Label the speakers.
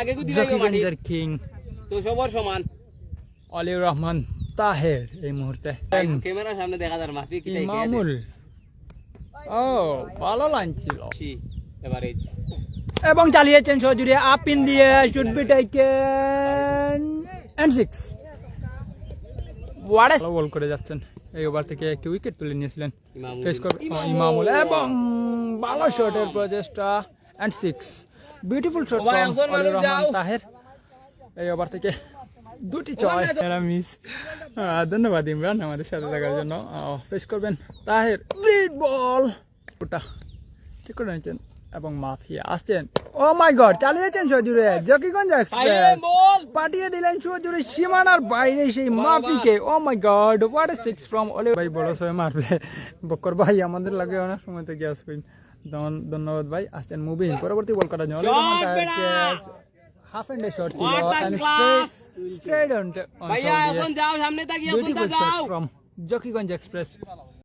Speaker 1: আগে
Speaker 2: জকিগঞ্জের কিং।
Speaker 1: তো সবার সমান।
Speaker 2: অলিউর রহমান তাহের এই মুহূর্তে।
Speaker 1: ক্যামেরার সামনে দেখা যার মাফি কি
Speaker 2: ইমামুল। ও ভালো লাইন ছিল।
Speaker 1: এভারেজ
Speaker 2: এবং চালিয়েছেন সজুরি আপ ইন দিয়ে should be taken and six ওয়াড়ে ball করে যাচ্ছেন। এই ওভার থেকে একটি উইকেট তুলে নিয়েছিলেন।
Speaker 1: ইমামুল।
Speaker 2: ফেস করবে ইমামুল। এবং ভালো শটের প্রচেষ্টা and six beautiful shot Rahman. Taher এই ওভার থেকে দুটি ছয় এরা মিস ধন্যবাদ ইমরান আমাদের সাথে থাকার জন্য। ফেস করবেন। তাহের ব্রিড বল ওটা ঠিক করে নিয়েছেন। এবং মাফিয়া আসছেন। ও মাই গড চালিয়েছেন সজুরে জকিগঞ্জ এক্সপ্রেস
Speaker 1: বল
Speaker 2: পাঠিয়ে দিলেন সজুরে সীমানার বাইরে সেই মাফিকে। ও my god what a six from ওলে ভাই বড় সয়ে মারবে। বক্কর ভাই আমাদের লাগে অনেক সময় থেকে আসবেন। ধন্যবাদ ভাই আসছেন মুভিং পরবর্তী বল করার জন্য! হাফ এন্ড শট ছিল। Straight straight on on
Speaker 1: ভাইয়া এখন যাও সামনে তাকিয়ে এখন যাও!
Speaker 2: জকিগঞ্জ এক্সপ্রেস